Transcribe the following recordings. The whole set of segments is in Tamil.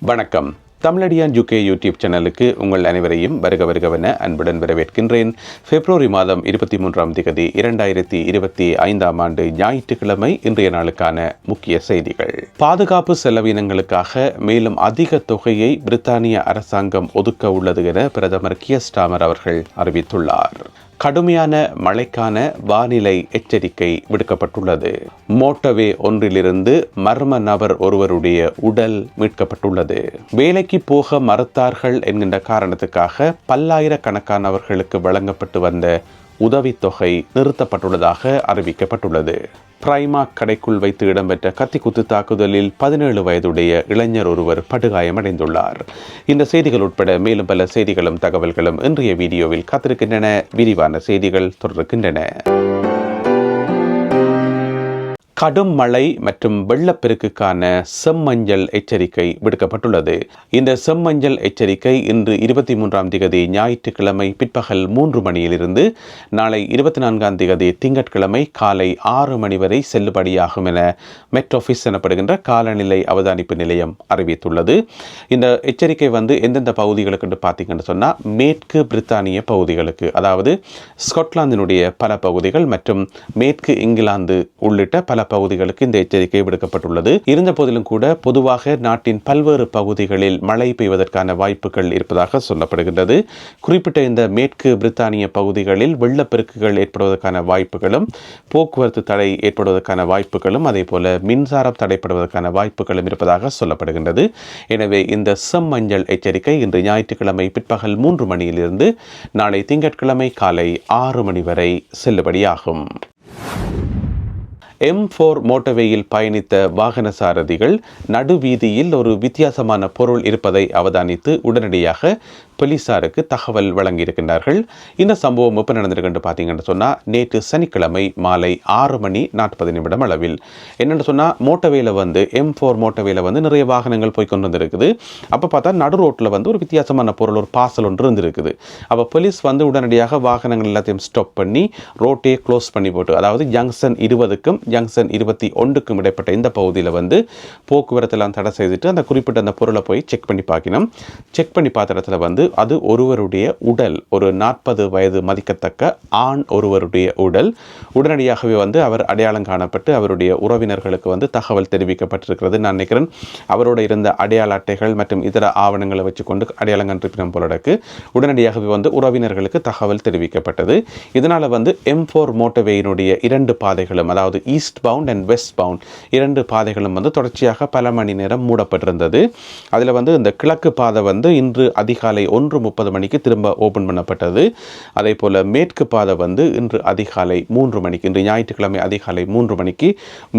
வணக்கம். தமிழடியான் யூகே யூடியூப் சேனலுக்கு உங்கள் அனைவரையும் வருக வருகவென அன்புடன் வரவேற்கின்றேன். பிப்ரவரி மாதம் இருபத்தி மூன்றாம் திகதி இரண்டாயிரத்தி இருபத்தி ஐந்தாம் ஆண்டு ஞாயிற்றுக்கிழமை இன்றைய நாளுக்கான முக்கிய செய்திகள். பாதுகாப்பு செலவினங்களுக்காக மேலும் அதிக தொகையை பிரித்தானிய அரசாங்கம் ஒதுக்க உள்ளது என பிரதமர் கியஸ்டாமர் அவர்கள் அறிவித்துள்ளார். கடுமையான மழைக்கான வானிலை எச்சரிக்கை விடுக்கப்பட்டுள்ளது. மோட்டவே ஒன்றிலிருந்து மர்ம நபர் ஒருவருடைய உடல் மீட்கப்பட்டுள்ளது. வேலைக்கு போக மறுத்தார்கள் என்கின்ற காரணத்துக்காக பல்லாயிரக்கணக்கானவர்களுக்கு வழங்கப்பட்டு வந்த உதவித்தொகை நிறுத்தப்பட்டுள்ளதாக அறிவிக்கப்பட்டுள்ளது. பிரைமாக் கடைக்குள் வைத்து இடம்பெற்ற கத்திக்குத்து தாக்குதலில் பதினேழு வயதுடைய இளைஞர் ஒருவர் படுகாயமடைந்துள்ளார். இந்த செய்திகள் உட்பட மேலும் பல செய்திகளும் தகவல்களும் இன்றைய வீடியோவில் காத்திருக்கின்றன. விரிவான செய்திகள் தொடர்கின்றன. கடும் மழை மற்றும் வெள்ளப்பெருக்குக்கான செம்மஞ்சள் எச்சரிக்கை விடுக்கப்பட்டுள்ளது. இந்த செம்மஞ்சள் எச்சரிக்கை இன்று இருபத்தி மூன்றாம் திகதி ஞாயிற்றுக்கிழமை பிற்பகல் மூன்று மணியிலிருந்து நாளை இருபத்தி நான்காம் திகதி திங்கட்கிழமை காலை ஆறு மணி வரை செல்லுபடியாகும் என மெட்ரோஃபிஸ் எனப்படுகின்ற காலநிலை அவதானிப்பு நிலையம் அறிவித்துள்ளது. இந்த எச்சரிக்கை வந்து எந்தெந்த பகுதிகளுக்கு பார்த்தீங்கன்னு சொன்னால் மேற்கு பிரித்தானிய பகுதிகளுக்கு அதாவது ஸ்காட்லாந்தினுடைய பல பகுதிகள் மற்றும் மேற்கு இங்கிலாந்து உள்ளிட்ட பல பகுதிகளுக்கு இந்த எச்சரிக்கை விடுக்கப்பட்டுள்ளது. இருந்த போதிலும் கூட பொதுவாக நாட்டின் பல்வேறு பகுதிகளில் மழை பெய்வதற்கான வாய்ப்புகள் இருப்பதாக சொல்லப்படுகின்றது. குறிப்பிட்ட இந்த மேற்கு பிரித்தானிய பகுதிகளில் வெள்ளப்பெருக்குகள் ஏற்படுவதற்கான வாய்ப்புகளும் போக்குவரத்து தடை ஏற்படுவதற்கான வாய்ப்புகளும் அதே போல மின்சாரம் தடைப்படுவதற்கான வாய்ப்புகளும் இருப்பதாக சொல்லப்படுகின்றது. எனவே இந்த செம்மஞ்சள் எச்சரிக்கை இன்று ஞாயிற்றுக்கிழமை பிற்பகல் மூன்று மணியிலிருந்து நாளை திங்கட்கிழமை காலை ஆறு மணி வரை செல்லுபடியாகும். எம் ஃபோர் மோட்டவேயில் பயணித்த வாகன சாரதிகள் நடுவீதியில் ஒரு வித்தியாசமான பொருள் இருப்பதை அவதானித்து உடனடியாக போலீசாருக்கு தகவல் வழங்கியிருக்கின்றார்கள். இந்த சம்பவம் எப்போ நடந்திருக்குன்னு பார்த்தீங்கன்னு சொன்னால் நேற்று சனிக்கிழமை மாலை ஆறு மணி நாற்பது நிமிடம் அளவில். என்னென்னு சொன்னால் மோட்டவேல வந்து எம் ஃபோர் மோட்டவேல வந்து நிறைய வாகனங்கள் போய் கொண்டு வந்திருக்குது. அப்போ பார்த்தா நடு ரோட்டில் வந்து ஒரு வித்தியாசமான பொருள் ஒரு பார்சல் ஒன்று இருந்திருக்குது. அப்போ போலீஸ் வந்து உடனடியாக வாகனங்கள் எல்லாத்தையும் ஸ்டாப் பண்ணி ரோட்டே க்ளோஸ் பண்ணி போட்டு அதாவது ஜங்ஷன் இருபதுக்கும் ஜங்ஷன் இருபத்தி ஒன்றுக்கும் இடைப்பட்ட இந்த பகுதியில் வந்து போக்குவரத்தெல்லாம் தடை செய்துட்டு அந்த குறிப்பிட்ட அந்த பொருளை போய் செக் பண்ணி பார்க்கணும். செக் பண்ணி பார்த்த இடத்துல வந்து அது ஒருவருடைய உடல் ஒரு நாற்பது வயது மதிக்கத்தக்க ஆண் ஒருவருடைய உடல். உடனடியாகவே வந்து அவர் அடையாளம் காணப்பட்டு அவருடைய உறவினர்களுக்கு வந்து தகவல் தெரிவிக்கப்பட்டிருக்கிறது. நான் நினைக்கிறேன் அவரோட இருந்த அடையாள அட்டைகள் மற்றும் இதர ஆவணங்களை வச்சுக்கொண்டு அடையாளம் கண்டிருப்பினம் போலடக்கு உடனடியாகவே வந்து உறவினர்களுக்கு தகவல் தெரிவிக்கப்பட்டது. இதனால் வந்து எம் ஃபோர் மோட்டோவேயினுடைய இரண்டு பாதைகளும் அதாவது east bound and west bound இரண்டு பாதைகளும் வந்து தொடர்ச்சியாக பல மணி நேரம் மூடப்பட்டிருந்தது. அதில் வந்து இந்த கிழக்கு பாதை வந்து இன்று அதிகாலை ஒன்று முப்பது மணிக்கு திரும்ப ஓப்பன் பண்ணப்பட்டது. அதே போல் மேற்கு பாதை வந்து இன்று அதிகாலை மூன்று மணிக்கு இன்று ஞாயிற்றுக்கிழமை அதிகாலை மூன்று மணிக்கு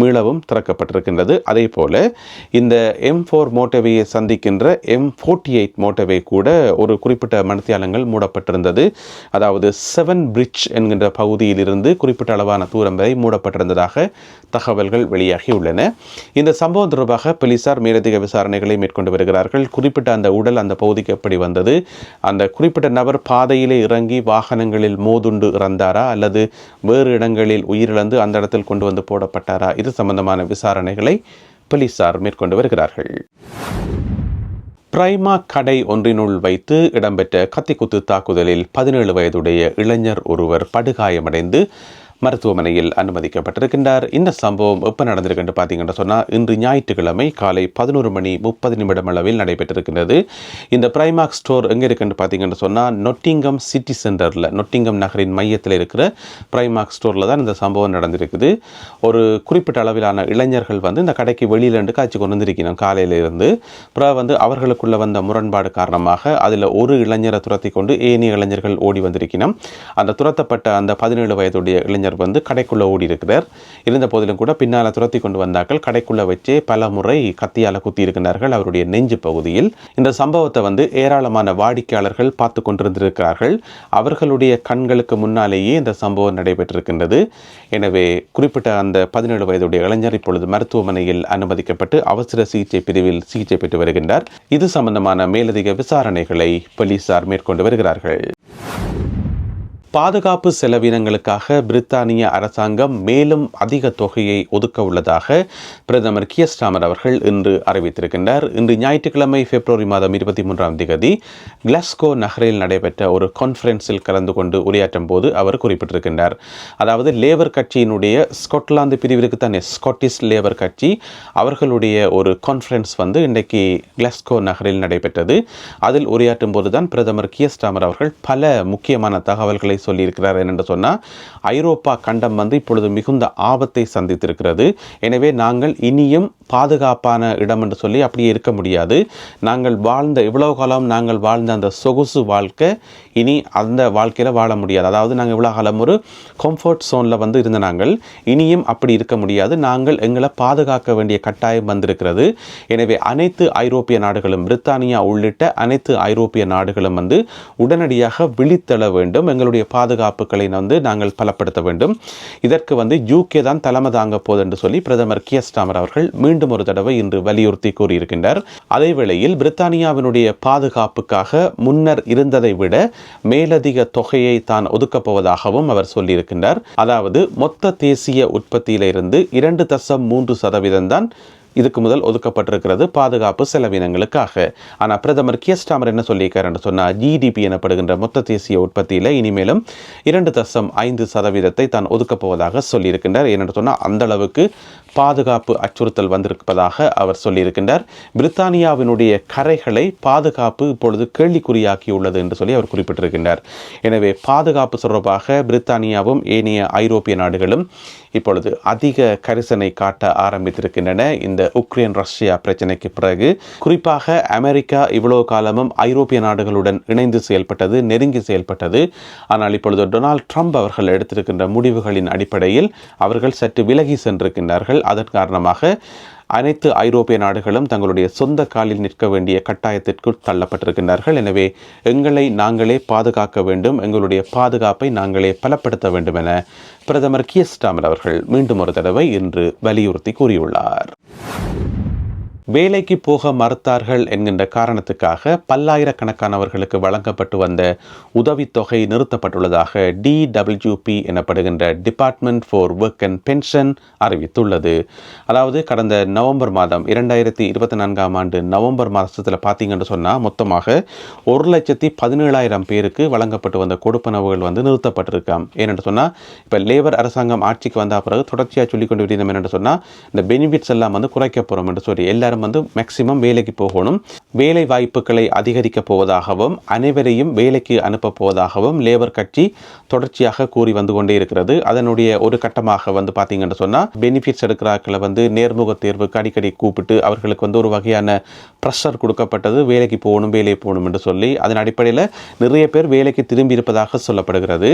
மீளவும் திறக்கப்பட்டிருக்கின்றது. அதே போல் இந்த எம் ஃபோர் மோட்டோவேயை சந்திக்கின்ற எம் ஃபோர்ட்டி எயிட் மோட்டோவே கூட ஒரு குறிப்பிட்ட மனத்தியாலங்கள் மூடப்பட்டிருந்தது. அதாவது செவன் பிரிட்ஜ் என்கின்ற பகுதியிலிருந்து குறிப்பிட்ட அளவான தூரம் வரை மூடப்பட்டிருந்ததாக தகவல்கள் வெளியாகியுள்ளன. இந்த சம்பவம் தொடர்பாக போலீசார் மேலதிக விசாரணைகளை மேற்கொண்டு வருகிறார்கள். குறிப்பிட்ட அந்த உடல் அந்த பகுதிக்கு எப்படி வந்தது? அந்த குறிப்பிட்ட நபர் பாதையிலே இறங்கி வாகனங்களில் மோதுண்டு இறந்தாரா? அல்லது வேறு இடங்களில் உயிரிழந்து அந்த இடத்தில் கொண்டு வந்து போடப்பட்டாரா? இது சம்பந்தமான விசாரணைகளை போலீசார் மேற்கொண்டு வருகிறார்கள். பிரைமா கடை ஒன்றினுள் வைத்து இடம்பெற்ற கத்திக்குத்து தாக்குதலில் பதினேழு வயதுடைய இளைஞர் ஒருவர் படுகாயமடைந்து மருத்துவமனையில் அனுமதிக்கப்பட்டிருக்கின்றார். இந்த சம்பவம் எப்போ நடந்திருக்குன்னு பார்த்தீங்கன்னு சொன்னால் இன்று ஞாயிற்றுக்கிழமை காலை பதினோரு மணி முப்பது நிமிடம் அளவில் நடைபெற்றிருக்கின்றது. இந்த பிரைமாக் ஸ்டோர் எங்கே இருக்குன்னு பார்த்தீங்கன்னு சொன்னால் நொட்டிங்கம் சிட்டி சென்டரில் நொட்டிங்கம் நகரின் மையத்தில் இருக்கிற பிரைமாக் ஸ்டோரில் தான் இந்த சம்பவம் நடந்திருக்குது. ஒரு குறிப்பிட்ட அளவிலான இளைஞர்கள் வந்து இந்த கடைக்கு வெளியில் இருந்து காய்ச்சி கொண்டு வந்திருக்கணும் காலையிலிருந்து அப்புறம் வந்து அவர்களுக்குள்ள வந்த முரண்பாடு காரணமாக அதில் ஒரு இளைஞரை துரத்தி கொண்டு ஏனைய இளைஞர்கள் ஓடி வந்திருக்கணும். அந்த துரத்தப்பட்ட அந்த பதினேழு வயதுடைய இளைஞர் இளைஞர் வந்து கடைக்குள்ளே ஓடி இருக்கிறார். இருந்த போதிலும் கூட பின்னால் துரத்தி கொண்டு வந்தார்கள். கடைக்குள்ளே வச்சே பல முறை கத்தியால் குத்தி இருக்கின்றார்கள் அவருடைய நெஞ்சு பகுதியில். இந்த சம்பவத்தை வந்து ஏராளமான வாடிக்கையாளர்கள் பார்த்து கொண்டிருந்திருக்கிறார்கள். அவர்களுடைய கண்களுக்கு முன்னாலேயே இந்த சம்பவம் நடைபெற்றிருக்கின்றது. எனவே குறிப்பிட்ட அந்த பதினேழு வயதுடைய இளைஞர் இப்பொழுது மருத்துவமனையில் அனுமதிக்கப்பட்டு அவசர சிகிச்சை பிரிவில் சிகிச்சை பெற்று வருகின்றார். இது சம்பந்தமான மேலதிக விசாரணைகளை போலீசார் மேற்கொண்டு வருகிறார்கள். பாதுகாப்பு செலவினங்களுக்காக பிரித்தானிய அரசாங்கம் மேலும் அதிக தொகையை ஒதுக்க உள்ளதாக பிரதமர் கியஸ்டாமர் அவர்கள் இன்று அறிவித்திருக்கின்றார். இன்று ஞாயிற்றுக்கிழமை பிப்ரவரி மாதம் இருபத்தி மூன்றாம் தேதி கிளாஸ்கோ நகரில் நடைபெற்ற ஒரு கான்ஃபரன்ஸில் கலந்து கொண்டு உரையாற்றும் போது அவர் குறிப்பிட்டிருக்கின்றார். அதாவது லேபர் கட்சியினுடைய ஸ்காட்லாந்து பிரிவிற்கு தானே ஸ்காட்டிஷ் லேபர் கட்சி அவர்களுடைய ஒரு கான்ஃபரன்ஸ் வந்து இன்றைக்கு கிளாஸ்கோ நகரில் நடைபெற்றது. அதில் உரையாற்றும் போதுதான் பிரதமர் கியஸ்டாமர் அவர்கள் பல முக்கியமான தகவல்களை சொல்லியிருக்கிறார் என்னென்று சொன்னால் ஐரோப்பா கண்டம் வந்து இப்பொழுது மிகுந்த ஆபத்தை சந்தித்திருக்கிறது. எனவே நாங்கள் இனியும் பாதுகாப்பான இடம் என்று சொல்லி அப்படியே இருக்க முடியாது. நாங்கள் வாழ்ந்த இவ்வளவு காலம் நாங்கள் வாழ்ந்த அந்த சொகுசு வாழ்க்கை இனி அந்த வாழ்க்கையில் வாழ முடியாது. அதாவது நாங்கள் இவ்வளோ காலம் ஒரு கம்ஃபர்ட் சோனில் வந்து இருந்த நாங்கள் இனியும் அப்படி இருக்க முடியாது. நாங்கள் எங்களை பாதுகாக்க வேண்டிய கட்டாயம் வந்திருக்கிறது. எனவே அனைத்து ஐரோப்பிய நாடுகளும் பிரித்தானியா உள்ளிட்ட அனைத்து ஐரோப்பிய நாடுகளும் வந்து உடனடியாக விழித்தள வேண்டும். எங்களுடைய பாதுகாப்புகளை வந்து நாங்கள் பலப்படுத்த வேண்டும். இதற்கு வந்து யூகே தான் தலைமை தாங்க போது என்று சொல்லி பிரதமர் கியஸ்டாமர் அவர்கள் மீண்டும் ஒரு தடவை இன்று வலியுறுத்தி கூறியிருக்கின்றார். அதே வேளையில் பிரித்தானியாவினுடைய பாதுகாப்புக்காக முன்னர் இருந்ததை விட மேலதிக தொகையை தான் ஒதுக்கப் போவதாகவும் அவர் சொல்லியிருக்கின்றார். அதாவது மொத்த தேசிய உற்பத்தியிலிருந்து இரண்டு தசம் மூன்று சதவீதம் தான் இதுக்கு முதல் ஒதுக்கப்பட்டிருக்கிறது பாதுகாப்பு செலவினங்களுக்காக. ஆனால் பிரதமர் கியஸ்டாமர் என்ன சொல்லியிருக்காருன்னு சொன்னால் ஜிடிபி எனப்படுகின்ற மொத்த தேசிய உற்பத்தியில் இனிமேலும் இரண்டு தசம் ஐந்து சதவீதத்தை தான் ஒதுக்கப் போவதாக சொல்லியிருக்கின்றார். ஏனென்று சொன்னால் அந்த அளவுக்கு பாதுகாப்பு அச்சுறுத்தல் வந்திருப்பதாக அவர் சொல்லியிருக்கின்றார். பிரித்தானியாவினுடைய கரைகளை பாதுகாப்பு இப்பொழுது கேள்விக்குறியாக்கியுள்ளது என்று சொல்லி அவர் குறிப்பிட்டிருக்கின்றார். எனவே பாதுகாப்பு தொடர்பாக பிரித்தானியாவும் ஏனைய ஐரோப்பிய நாடுகளும் இப்பொழுது அதிக கரிசனை காட்ட ஆரம்பித்திருக்கின்றன. இந்த உக்ரைன் ரஷ்யா பிரச்சனைக்கு பிறகு குறிப்பாக அமெரிக்கா இவ்வளவு காலமும் ஐரோப்பிய நாடுகளுடன் இணைந்து செயல்பட்டது நெருங்கி செயல்பட்டது. ஆனால் இப்பொழுது டொனால்ட் ட்ரம்ப் அவர்கள் எடுத்திருக்கின்ற முடிவுகளின் அடிப்படையில் அவர்கள் சற்று விலகி சென்றிருக்கின்றார்கள். அதன் காரணமாக அனைத்து ஐரோப்பிய நாடுகளும் தங்களுடைய சொந்த காலில் நிற்க வேண்டிய கட்டாயத்திற்குள் தள்ளப்பட்டிருக்கின்றார்கள். எனவே எங்களை நாங்களே பாதுகாக்க வேண்டும். எங்களுடைய பாதுகாப்பை நாங்களே பலப்படுத்த வேண்டும் என பிரதமர் கியஸ்டாமர் அவர்கள் மீண்டும் ஒரு தடவை இன்று வலியுறுத்தி கூறியுள்ளார். வேலைக்கு போக மறுத்தார்கள் என்கின்ற காரணத்துக்காக பல்லாயிரக்கணக்கானவர்களுக்கு வழங்கப்பட்டு வந்த உதவித்தொகை நிறுத்தப்பட்டுள்ளதாக டிடபிள்யூபி எனப்படுகின்ற department for work and pension அறிவித்துள்ளது. அதாவது கடந்த நவம்பர் மாதம் இரண்டாயிரத்தி இருபத்தி நான்காம் ஆண்டு நவம்பர் மாதத்தில் பார்த்தீங்கன்னு சொன்னால் மொத்தமாக ஒரு லட்சத்தி பதினேழாயிரம் பேருக்கு வழங்கப்பட்டு வந்த கொடுப்பனவுகள் வந்து நிறுத்தப்பட்டிருக்காம். ஏனென்று சொன்னால் இப்போ லேபர் அரசாங்கம் ஆட்சிக்கு வந்த பிறகு தொடர்ச்சியாக சொல்லிக்கொண்டு விட்டோம் என்னென்று சொன்னால் இந்த பெனிஃபிட்ஸ் எல்லாம் வந்து குறைக்க போகிறோம் என்று சொல்லி எல்லாரும் வந்து மேக்சிமம் வேலைக்கு போகணும். வேலை வாய்ப்புகளை அதிகரிக்கப் போவதாகவும் அனைவரையும் வேலைக்கு அனுப்ப போவதாகவும் லேபர் கட்சி தொடர்ச்சியாக கூறி வந்து கொண்டே இருக்கிறது. அதனுடைய ஒரு கட்டமாக வந்து பார்த்தீங்கன்னு சொன்னால் பெனிஃபிட்ஸ் எடுக்கிறாக்களை வந்து நேர்முக தேர்வுக்கு அடிக்கடி கூப்பிட்டு அவர்களுக்கு வந்து ஒரு வகையான ப்ரெஷர் கொடுக்கப்பட்டது. வேலைக்கு போகணும் வேலை போகணும் என்று சொல்லி அதன் அடிப்படையில் நிறைய பேர் வேலைக்கு திரும்பி இருப்பதாக சொல்லப்படுகிறது.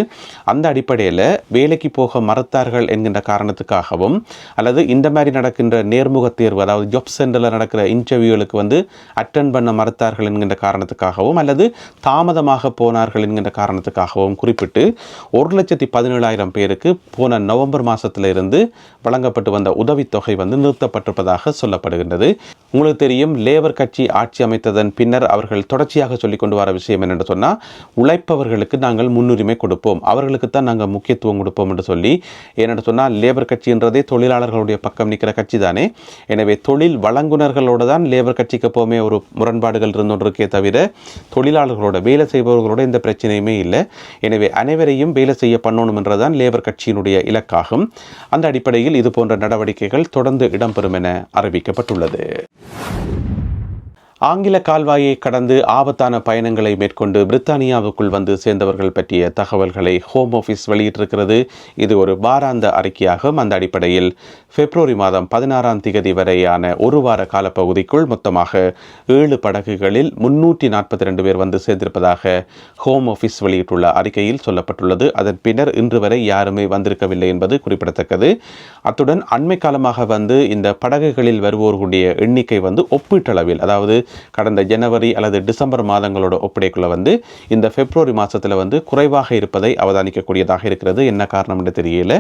அந்த அடிப்படையில் வேலைக்கு போக மறுத்தார்கள் என்கின்ற காரணத்துக்காகவும் அல்லது இந்த மாதிரி நடக்கின்ற நேர்முக தேர்வு அதாவது ஜாப் சென்டரில் நடக்கிற இன்டர்வியூகளுக்கு வந்து அட்டன் பண்ண மறுத்தார்கள் என்கின்ற காரணத்துக்காகவும் அல்லது தாமதமாக போனார்கள் என்கின்ற காரணத்துக்காகவும் குறிப்பிட்டு ஒரு லட்சத்தி பதினேழாயிரம் பேருக்கு போன நவம்பர் மாதத்திலிருந்து வழங்கப்பட்டு வந்த உதவித்தொகை வந்து நிறுத்தப்பட்டிருப்பதாக சொல்லப்படுகின்றது. உங்களுக்கு தெரியும் லேபர் கட்சி ஆட்சி அமைத்ததன் பின்னர் அவர்கள் தொடர்ச்சியாக சொல்லிக் கொண்டு வர விஷயம் என்னென்று சொன்னால் உழைப்பவர்களுக்கு நாங்கள் முன்னுரிமை கொடுப்போம். அவர்களுக்கு தான் நாங்கள் முக்கியத்துவம் கொடுப்போம் என்று சொல்லி ஏனென்று சொன்னால் லேபர் கட்சின்றதே தொழிலாளர்களுடைய பக்கம் நிற்கிற கட்சி தானே. எனவே தொழில் வழங்கும் நிபுணர்களோடு தான் லேபர் கட்சிக்கு எப்போவுமே ஒரு முரண்பாடுகள் இருந்தொன்றிருக்கே தவிர தொழிலாளர்களோட வேலை செய்பவர்களோட எந்த பிரச்சனையுமே இல்லை. எனவே அனைவரையும் வேலை செய்ய பண்ணணும் என்றதான் லேபர் கட்சியினுடைய இலக்காகும். அந்த அடிப்படையில் இது போன்ற நடவடிக்கைகள் தொடர்ந்து இடம்பெறும் என அறிவிக்கப்பட்டுள்ளது. ஆங்கில கால்வாயை கடந்து ஆபத்தான பயணங்களை மேற்கொண்டு பிரித்தானியாவுக்குள் வந்து சேர்ந்தவர்கள் பற்றிய தகவல்களை ஹோம் ஆஃபீஸ் வெளியிட்டிருக்கிறது. இது ஒரு வாராந்த அறிக்கையாகும். அந்த அடிப்படையில் பிப்ரவரி மாதம் பதினாறாம் திகதி வரையான ஒரு வார காலப்பகுதிக்குள் மொத்தமாக ஏழு படகுகளில் முன்னூற்றி நாற்பத்தி ரெண்டு பேர் வந்து சேர்ந்திருப்பதாக ஹோம் ஆஃபீஸ் வெளியிட்டுள்ள அறிக்கையில் சொல்லப்பட்டுள்ளது. அதன் பின்னர் இன்று வரை யாருமே வந்திருக்கவில்லை என்பது குறிப்பிடத்தக்கது. அத்துடன் அண்மை காலமாக வந்து இந்த படகுகளில் வருவோர்களுடைய எண்ணிக்கை வந்து ஒப்பீட்டளவில் அதாவது கடந்த ஜனவரி அல்லது டிசம்பர் மாதங்களோட ஒப்படைக்குள்ள வந்து இந்த பிப்ரவரி மாதத்தில் வந்து குறைவாக இருப்பதை அவதானிக்கக்கூடியதாக இருக்கிறது. என்ன காரணம் என்று தெரியல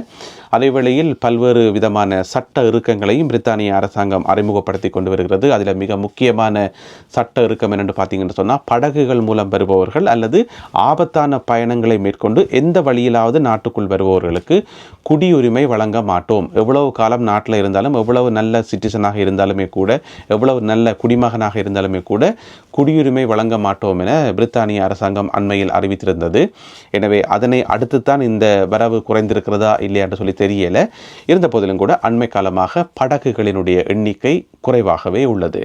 அதேவேளையில் பல்வேறு விதமான சட்ட இறுக்கங்களையும் பிரித்தானிய அரசாங்கம் அறிமுகப்படுத்தி கொண்டு வருகிறது. அதில் மிக முக்கியமான சட்ட இறுக்கம் என்னென்று பார்த்தீங்கன்னு சொன்னால் படகுகள் மூலம் வருபவர்கள் அல்லது ஆபத்தான பயணங்களை மேற்கொண்டு எந்த வழியிலாவது நாட்டுக்குள் வருபவர்களுக்கு குடியுரிமை வழங்க மாட்டோம். எவ்வளவு காலம் நாட்டில் இருந்தாலும் எவ்வளவு நல்ல சிட்டிசனாக இருந்தாலுமே கூட எவ்வளவு நல்ல குடிமகனாக இருந்தாலும் கூட குடியுரிமை வழங்க மாட்டோம் என பிரித்தானிய அரசாங்கம் அண்மையில் அறிவித்திருந்தது. எனவே அதனை அடுத்து தான் இந்த வரவு குறைந்திருக்கிறதா இல்லையா என்று சொல்லி தெரியல. இருந்த போதிலும் கூட அண்மை காலமாக படகுகளினுடைய எண்ணிக்கை குறைவாகவே உள்ளது.